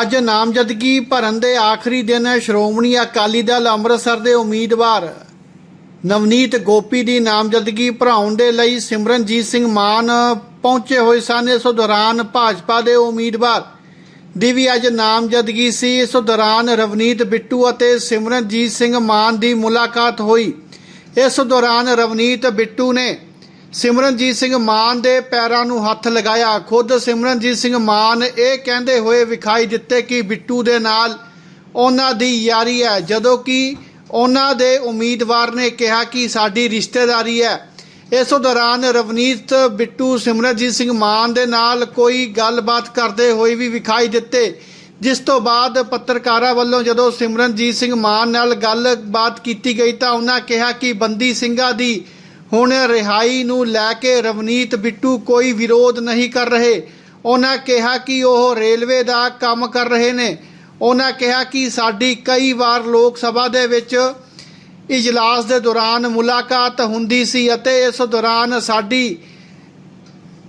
ਅੱਜ ਨਾਮਜ਼ਦਗੀ ਭਰਨ ਦੇ ਆਖਰੀ ਦਿਨ ਸ਼੍ਰੋਮਣੀ ਅਕਾਲੀ ਦਲ ਅੰਮ੍ਰਿਤਸਰ ਦੇ ਉਮੀਦਵਾਰ ਨਵਨੀਤ ਗੋਪੀ ਦੀ ਨਾਮਜ਼ਦਗੀ ਭਰਾਉਣ ਦੇ ਲਈ ਸਿਮਰਨਜੀਤ ਸਿੰਘ ਮਾਨ ਪਹੁੰਚੇ ਹੋਏ ਸਨ। ਇਸ ਦੌਰਾਨ ਭਾਜਪਾ ਦੇ ਉਮੀਦਵਾਰ ਦੀ ਵੀ ਅੱਜ ਨਾਮਜ਼ਦਗੀ ਸੀ। ਇਸ ਦੌਰਾਨ ਰਵਨੀਤ ਬਿੱਟੂ ਅਤੇ ਸਿਮਰਨਜੀਤ ਸਿੰਘ ਮਾਨ ਦੀ ਮੁਲਾਕਾਤ ਹੋਈ। ਇਸ ਦੌਰਾਨ ਰਵਨੀਤ ਬਿੱਟੂ ਨੇ ਸਿਮਰਨਜੀਤ ਸਿੰਘ ਮਾਨ ਦੇ ਪੈਰਾਂ ਨੂੰ ਹੱਥ ਲਗਾਇਆ। ਖੁਦ ਸਿਮਰਨਜੀਤ ਸਿੰਘ ਮਾਨ ਇਹ ਕਹਿੰਦੇ ਹੋਏ ਵਿਖਾਈ ਦਿੱਤੇ ਕਿ ਬਿੱਟੂ ਦੇ ਨਾਲ ਉਹਨਾਂ ਦੀ ਯਾਰੀ ਹੈ। ਜਦੋਂ ਕਿ ਉਹਨਾਂ ਦੇ ਉਮੀਦਵਾਰ ਨੇ ਕਿਹਾ ਕਿ ਸਾਡੀ ਰਿਸ਼ਤੇਦਾਰੀ ਹੈ। ਇਸ ਦੌਰਾਨ ਰਵਨੀਤ, ਬਿੱਟੂ, ਸਿਮਰਨਜੀਤ ਸਿੰਘ ਮਾਨ ਦੇ ਨਾਲ ਕੋਈ ਗੱਲਬਾਤ ਕਰਦੇ ਹੋਏ ਵੀ ਵਿਖਾਈ ਦਿੱਤੇ। ਜਿਸ ਤੋਂ ਬਾਅਦ ਪੱਤਰਕਾਰਾਂ ਵੱਲੋਂ ਜਦੋਂ ਸਿਮਰਨਜੀਤ ਸਿੰਘ ਮਾਨ ਨਾਲ ਗੱਲਬਾਤ ਕੀਤੀ ਗਈ ਤਾਂ ਉਹਨਾਂ ਕਿਹਾ ਕਿ ਬੰਦੀ ਸਿੰਘਾਂ ਦੀ ਹੁਣ ਰਿਹਾਈ ਨੂੰ ਲੈ ਕੇ ਰਵਨੀਤ ਬਿੱਟੂ ਕੋਈ ਵਿਰੋਧ ਨਹੀਂ ਕਰ ਰਹੇ। ਉਹਨਾਂ ਕਿਹਾ ਕਿ ਉਹ ਰੇਲਵੇ ਦਾ ਕੰਮ ਕਰ ਰਹੇ ਨੇ। ਉਹਨਾਂ ਕਿਹਾ ਕਿ ਸਾਡੀ ਕਈ ਵਾਰ ਲੋਕ ਸਭਾ ਦੇ ਵਿੱਚ ਇਜਲਾਸ ਦੇ ਦੌਰਾਨ ਮੁਲਾਕਾਤ ਹੁੰਦੀ ਸੀ ਅਤੇ ਇਸ ਦੌਰਾਨ ਸਾਡੀ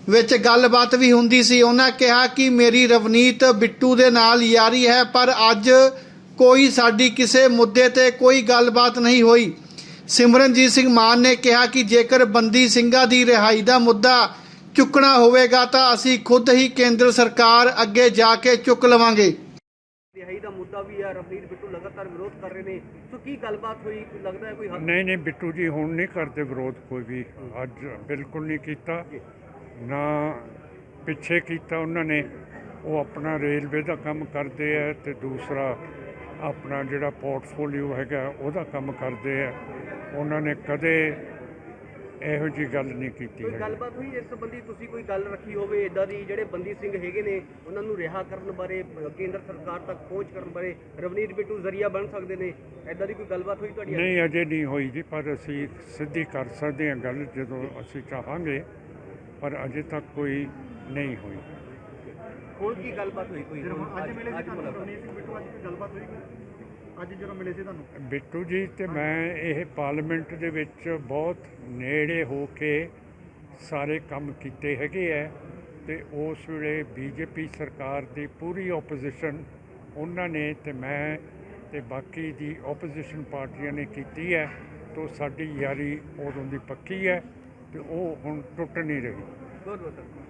ਵਿੱਚ ਗੱਲਬਾਤ ਵੀ ਹੁੰਦੀ ਸੀ। ਉਹਨਾਂ ਕਿਹਾ ਕਿ ਮੇਰੀ ਰਵਨੀਤ ਬਿੱਟੂ ਦੇ ਨਾਲ ਯਾਰੀ ਹੈ, ਪਰ ਅੱਜ ਕੋਈ ਸਾਡੀ ਕਿਸੇ ਮੁੱਦੇ ਤੇ ਕੋਈ ਗੱਲਬਾਤ ਨਹੀਂ ਹੋਈ। ਸਿਮਰਨਜੀਤ ਸਿੰਘ ਮਾਨ ਨੇ ਕਿਹਾ ਕਿ ਜੇਕਰ ਬੰਦੀ ਸਿੰਘਾਂ ਦੀ ਰਿਹਾਈ ਦਾ ਮੁੱਦਾ ਚੁੱਕਣਾ ਹੋਵੇਗਾ ਤਾਂ ਅਸੀਂ ਖੁਦ ਹੀ ਕੇਂਦਰ ਸਰਕਾਰ ਅੱਗੇ ਜਾ ਕੇ ਚੁੱਕ ਲਵਾਂਗੇ। ਰਿਹਾਈ ਦਾ ਮੁੱਦਾ ਵੀ ਹੈ ਰਵਨੀਤ ਬਿੱਟੂ ਲਗਾਤਾਰ ਵਿਰੋਧ ਕਰ ਰਹੇ ਨੇ। ਸੋ ਕੀ ਗੱਲਬਾਤ ਹੋਈ? ਕੋਈ ਲੱਗਦਾ ਹੈ ਕੋਈ ਨਹੀਂ ਨਹੀਂ ਬਿੱਟੂ ਜੀ ਹੁਣ ਨਹੀਂ ਕਰਦੇ ਵਿਰੋਧ ਕੋਈ ਵੀ। ਅੱਜ ਬਿਲਕੁਲ ਨਹੀਂ ਕੀਤਾ। ਨਾ ਪਿੱਛੇ ਕੀਤਾ ਉਹਨਾਂ ਨੇ। ਉਹ ਆਪਣਾ ਰੇਲਵੇ ਦਾ ਕੰਮ ਕਰਦੇ ਆ ਤੇ ਦੂਸਰਾ ਆਪਣਾ ਜਿਹੜਾ ਪੋਰਟਫੋਲੀਓ ਹੈਗਾ ਉਹਦਾ ਕੰਮ ਕਰਦੇ ਆ। ਉਹਨਾਂ ਨੇ ਕਦੇ ਇਹੋ ਜੀ ਗੱਲ ਨਹੀਂ ਕੀਤੀ ਕੋਈ ਹੈ ਗੱਲਬਾਤ ਹੋਈ? ਇਸ ਸੰਬੰਧੀ ਤੁਸੀਂ ਕੋਈ ਗੱਲ ਰੱਖੀ ਹੋਵੇ? ਇਦਾਂ ਦੀ ਜਿਹੜੇ ਬੰਦੀ ਸਿੰਘ ਹੈਗੇ ਨੇ ਉਹਨਾਂ ਨੂੰ ਰਿਹਾ ਕਰਨ ਬਾਰੇ ਕੇਂਦਰ ਸਰਕਾਰ ਤੱਕ ਪਹੁੰਚ ਕਰਨ ਬਾਰੇ ਰਵਨੀਤ ਬਿੱਟੂ ਜ਼ਰੀਆ ਬਣ ਸਕਦੇ ਨੇ? ਇਦਾਂ ਦੀ ਕੋਈ ਗੱਲਬਾਤ ਹੋਈ ਤੁਹਾਡੀ ਨਹੀਂ ਅਜੇ ਨਹੀਂ ਹੋਈ ਜੀ ਪਰ ਅਸੀਂ ਸਿੱਧੀ ਕਰ ਸਕਦੇ ਹਾਂ ਗੱਲ ਜਦੋਂ ਅਸੀਂ ਚਾਹਾਂਗੇ ਪਰ ਅਜੇ ਤੱਕ ਕੋਈ ਨਹੀਂ ਹੋਈ। ਹੁਣ ਕੀ ਗੱਲਬਾਤ ਹੋਈ ਕੋਈ? ਅੱਜ ਮਿਲੇ ਸੀ ਅੱਜ। ਰਵਨੀਤ ਬਿੱਟੂ ਅੱਜ ਕੋਈ ਗੱਲਬਾਤ ਹੋਈ? ਕੋਈ? ਅੱਜ ਜਦੋਂ ਮਿਲੇ ਸੀ ਤੁਹਾਨੂੰ ਬਿੱਟੂ ਜੀ ਤੇ ਮੈਂ ਇਹ ਪਾਰਲੀਮੈਂਟ ਦੇ ਵਿੱਚ ਬਹੁਤ ਨੇੜੇ ਹੋ ਕੇ ਸਾਰੇ ਕੰਮ ਕੀਤੇ ਹੈਗੇ ਐ ਤੇ ਉਸ ਵੇਲੇ ਬੀਜੇਪੀ ਸਰਕਾਰ ਦੀ ਪੂਰੀ ਆਪੋਜੀਸ਼ਨ ਉਹਨਾਂ ਨੇ ਤੇ ਮੈਂ ਤੇ ਬਾਕੀ ਦੀ ਆਪੋਜੀਸ਼ਨ ਪਾਰਟੀਆਂ ਨੇ ਕੀਤੀ ਹੈ ਤੋਂ ਸਾਡੀ ਯਾਰੀ ਉਦੋਂ ਦੀ ਪੱਕੀ ਹੈ ਤੇ ਉਹ ਹੁਣ ਟੁੱਟ ਨਹੀਂ ਰਹੀ ਬਹੁਤ ਬਹੁਤ।